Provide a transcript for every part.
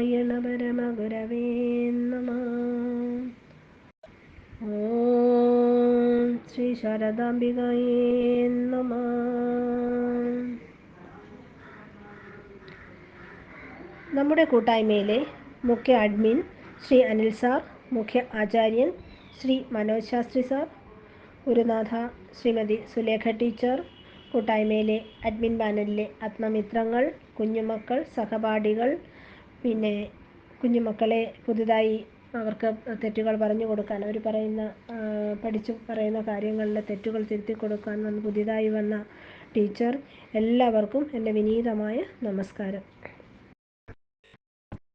നാരായണ പരമഗുരവേ നമ. ഓം ശ്രീ ശാരദാംബികയേ നമ. നമ്മുടെ കൂട്ടായ്മയിലെ മുഖ്യ അഡ്മിൻ ശ്രീ അനിൽ സാർ മുഖ്യ ആചാര്യൻ ശ്രീ മനോജ് ശാസ്ത്രി സാർ ഗുരുനാഥ ശ്രീമതി സുലേഖ ടീച്ചർ കൂട്ടായ്മയിലെ അഡ്മിൻ പാനലിലെ ആത്മമിത്രങ്ങൾ കുഞ്ഞുമക്കൾ സഹപാഠികൾ പിന്നെ കുഞ്ഞുമക്കളെ പുതുതായി അവർക്ക് തെറ്റുകൾ പറഞ്ഞു കൊടുക്കാൻ അവർ പറയുന്ന പഠിച്ചു പറയുന്ന കാര്യങ്ങളിലെ തെറ്റുകൾ തിരുത്തി കൊടുക്കാൻ വന്ന് പുതിയതായി വന്ന ടീച്ചർ എല്ലാവർക്കും എന്റെ വിനീതമായ നമസ്കാരം.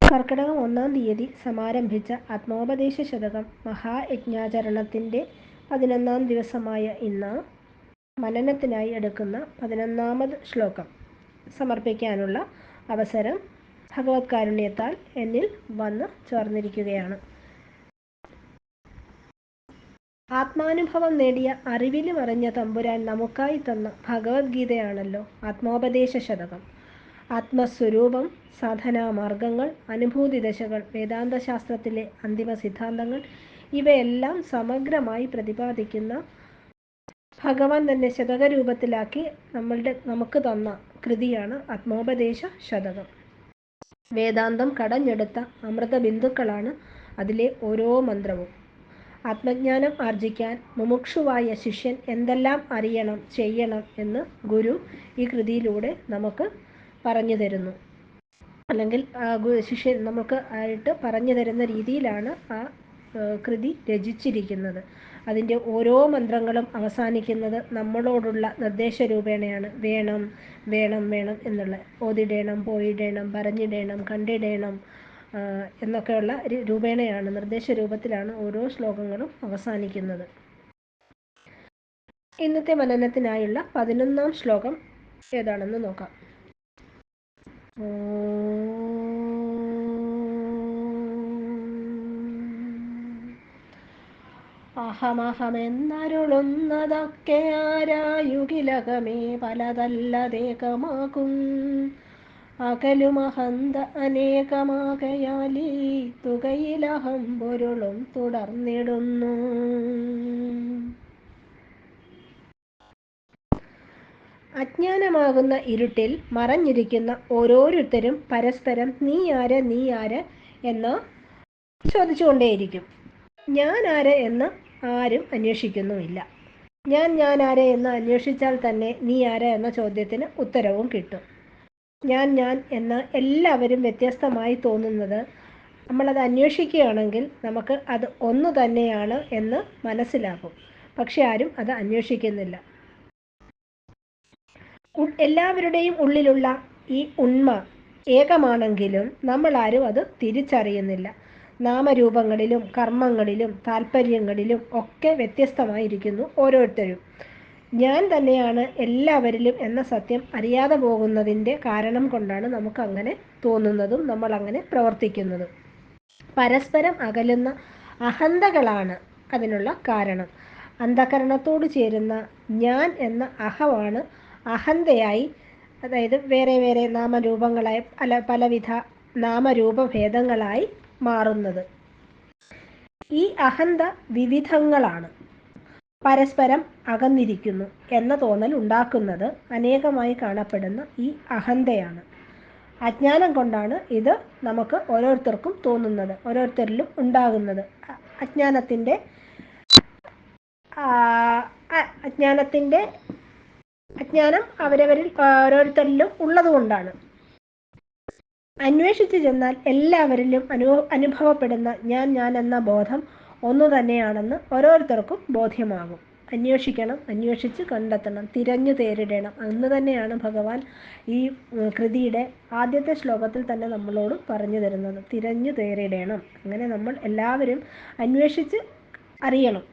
കർക്കിടകം ഒന്നാം തീയതി സമാരംഭിച്ച ആത്മോപദേശ ശതകം മഹായജ്ഞാചരണത്തിന്റെ പതിനൊന്നാം ദിവസമായ ഇന്ന് മനനത്തിനായി എടുക്കുന്ന പതിനൊന്നാമത് ശ്ലോകം സമർപ്പിക്കാനുള്ള അവസരം ഭഗവത് കാരുണ്യത്താൽ എന്നിൽ വന്ന് ചേർന്നിരിക്കുകയാണ്. ആത്മാനുഭവം നേടിയ അറിവിൽ മറിഞ്ഞ തമ്പുരാൻ നമുക്കായി തന്ന ഭഗവത്ഗീതയാണല്ലോ ആത്മോപദേശ ശതകം ആത്മസ്വരൂപം സാധനാമാർഗങ്ങൾ അനുഭൂതി ദശകൾ വേദാന്ത ശാസ്ത്രത്തിലെ അന്തിമ സിദ്ധാന്തങ്ങൾ ഇവയെല്ലാം സമഗ്രമായി പ്രതിപാദിക്കുന്ന ഭഗവാൻ തന്നെ ശതകരൂപത്തിലാക്കി നമ്മളുടെ നമുക്ക് തന്ന കൃതിയാണ് ആത്മോപദേശ ശതകം വേദാന്തം കടഞ്ഞെടുത്ത അമൃത ബിന്ദുക്കളാണ് അതിലെ ഓരോ മന്ത്രവും. ആത്മജ്ഞാനം ആർജിക്കാൻ മുമുക്ഷുവായ ശിഷ്യൻ എന്തെല്ലാം അറിയണം ചെയ്യണം എന്ന് ഗുരു ഈ കൃതിയിലൂടെ നമുക്ക് പറഞ്ഞു തരുന്നു. അല്ലെങ്കിൽ ശിഷ്യൻ നമുക്ക് ആയിട്ട് പറഞ്ഞു തരുന്ന രീതിയിലാണ് ആ, കൃതി രചിച്ചിരിക്കുന്നത്. അതിന്റെ ഓരോ മന്ത്രങ്ങളും അവസാനിക്കുന്നത് നമ്മളോടുള്ള നിർദ്ദേശ രൂപേണയാണ് വേണം വേണം വേണം എന്നുള്ള. ഓതിടേണം പോയിടേണം പറഞ്ഞിടേണം കണ്ടിടേണം എന്നൊക്കെയുള്ള രൂപേണയാണ് നിർദ്ദേശ രൂപത്തിലാണ് ഓരോ ശ്ലോകങ്ങളും അവസാനിക്കുന്നത്. ഇന്നത്തെ മനനത്തിനായുള്ള പതിനൊന്നാം ശ്ലോകം ഏതാണെന്ന് നോക്കാം. അഹമഹമെന്നരുളുന്നതൊക്കെ ആരായുകിലകമേ പലതല്ലതേകമാകും. അകലുമഹന്ത അനേകമാകയാലീ തുകയിലഹം പൊരുളും തുടർന്നിടുന്നു. അജ്ഞാനമാകുന്ന ഇരുട്ടിൽ മറഞ്ഞിരിക്കുന്ന ഓരോരുത്തരും പരസ്പരം നീ ആര് നീ ആര് എന്ന് ചോദിച്ചുകൊണ്ടേയിരിക്കും. ഞാൻ ആര് എന്ന് ആരും അന്വേഷിക്കുന്നുമില്ല. ഞാൻ ഞാൻ ആരെ എന്ന് അന്വേഷിച്ചാൽ തന്നെ നീ ആരാ എന്ന ചോദ്യത്തിന് ഉത്തരവും കിട്ടും. ഞാൻ ഞാൻ എന്ന് എല്ലാവരും വ്യത്യസ്തമായി തോന്നുന്നത് നമ്മളത് അന്വേഷിക്കുകയാണെങ്കിൽ നമുക്ക് അത് ഒന്ന് തന്നെയാണ് എന്ന് മനസ്സിലാകും. പക്ഷെ ആരും അത് അന്വേഷിക്കുന്നില്ല. എല്ലാവരുടെയും ഉള്ളിലുള്ള ഈ ഉണ്മ ഏകമാണെങ്കിലും നമ്മളാരും അത് തിരിച്ചറിയുന്നില്ല. നാമരൂപങ്ങളിലും കർമ്മങ്ങളിലും താല്പര്യങ്ങളിലും ഒക്കെ വ്യത്യസ്തമായിരിക്കുന്നു ഓരോരുത്തരും. ഞാൻ തന്നെയാണ് എല്ലാവരിലും എന്ന സത്യം അറിയാതെ പോകുന്നതിന്റെ കാരണം കൊണ്ടാണ് നമുക്കങ്ങനെ തോന്നുന്നതും നമ്മൾ അങ്ങനെ പ്രവർത്തിക്കുന്നതും. പരസ്പരം അകലുന്ന അഹന്തകളാണ് അതിനുള്ള കാരണം. അന്ധകരണത്തോട് ചേരുന്ന ഞാൻ എന്ന അഹമാണ് അഹന്തയായി അതായത് വേറെ വേറെ നാമരൂപങ്ങളായി പല പലവിധ നാമരൂപഭേദങ്ങളായി മാറുന്നത്. ഈ അഹന്ത വിവിധങ്ങളാണ് പരസ്പരം അകന്നിരിക്കുന്നു എന്ന തോന്നൽ ഉണ്ടാക്കുന്നത് അനേകമായി കാണപ്പെടുന്ന ഈ അഹന്തയാണ്. അജ്ഞാനം കൊണ്ടാണ് ഇത് നമുക്ക് ഓരോരുത്തർക്കും തോന്നുന്നത് ഓരോരുത്തരിലും ഉണ്ടാകുന്നത്. അജ്ഞാനത്തിന്റെ അജ്ഞാനത്തിന്റെ അജ്ഞാനം അവരവരിൽ ഓരോരുത്തരിലും ഉള്ളതുകൊണ്ടാണ്. അന്വേഷിച്ചു ചെന്നാൽ എല്ലാവരിലും അനു അനുഭവപ്പെടുന്ന ഞാൻ ഞാൻ എന്ന ബോധം ഒന്നു തന്നെയാണെന്ന് ഓരോരുത്തർക്കും ബോധ്യമാകും. അന്വേഷിക്കണം അന്വേഷിച്ച് കണ്ടെത്തണം തിരഞ്ഞു തേരിടണം. എന്ന് തന്നെയാണ് ഭഗവാൻ ഈ കൃതിയുടെ ആദ്യത്തെ ശ്ലോകത്തിൽ തന്നെ നമ്മളോട് പറഞ്ഞു തരുന്നത്. തിരഞ്ഞു തേരിടണം. അങ്ങനെ നമ്മൾ എല്ലാവരും അന്വേഷിച്ച് അറിയണം.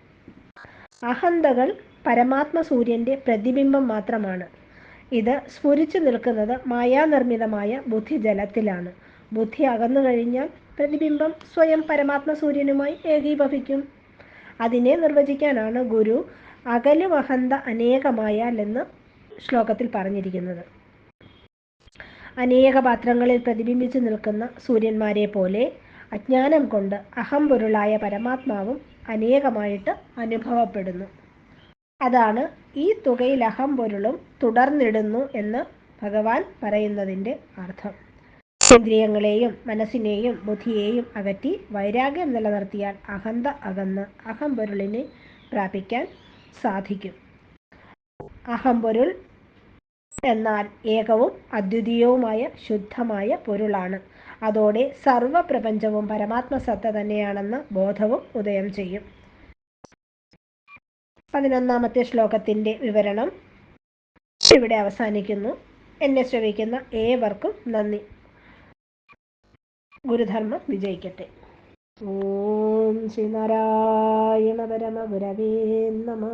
അഹന്തകൾ പരമാത്മ സൂര്യന്റെ പ്രതിബിംബം മാത്രമാണ്. ഇത് സ്ഫുരിച്ചു നിൽക്കുന്നത് മായാനിർമ്മിതമായ ബുദ്ധിജലത്തിലാണ്. ബുദ്ധി അകന്നു കഴിഞ്ഞാൽ പ്രതിബിംബം സ്വയം പരമാത്മ സൂര്യനുമായി ഏകീഭവിക്കും. അതിനെ നിർവചിക്കാനാണ് ഗുരു അകലുമഹന്ത അനേകമായാൽ എന്ന് ശ്ലോകത്തിൽ പറഞ്ഞിരിക്കുന്നത്. അനേക പാത്രങ്ങളിൽ പ്രതിബിംബിച്ചു നിൽക്കുന്ന സൂര്യന്മാരെ പോലെ അജ്ഞാനം കൊണ്ട് അഹംപൊരുളായ പരമാത്മാവും അനേകമായിട്ട് അനുഭവപ്പെടുന്നു. അതാണ് ഈ തുകയിൽ അഹംപൊരുളും തുടർന്നിടുന്നു എന്ന് ഭഗവാൻ പറയുന്നതിന്റെ അർത്ഥം. ഇന്ദ്രിയങ്ങളെയും മനസ്സിനെയും ബുദ്ധിയെയും അകറ്റി വൈരാഗ്യം നിലനിർത്തിയാൽ അഹന്ത അകന്ന് അഹംപൊരുളിനെ പ്രാപിക്കാൻ സാധിക്കും. അഹംപൊരുൾ എന്നാൽ ഏകവും അദ്വിതീയവുമായ ശുദ്ധമായ പൊരുളാണ്. അതോടെ സർവപ്രപഞ്ചവും പരമാത്മസത്ത തന്നെയാണെന്ന ബോധവും ഉദയം ചെയ്യും. പതിനൊന്നാമത്തെ ശ്ലോകത്തിന്റെ വിവരണം ഇവിടെ അവസാനിക്കുന്നു. എന്നെ ശ്രമിക്കുന്ന ഏവർക്കും നന്ദി. ഗുരുധർമ്മം വിജയിക്കട്ടെ. ഓം ശ്രീനാരായണ പരമ ഗുരവേ നമ.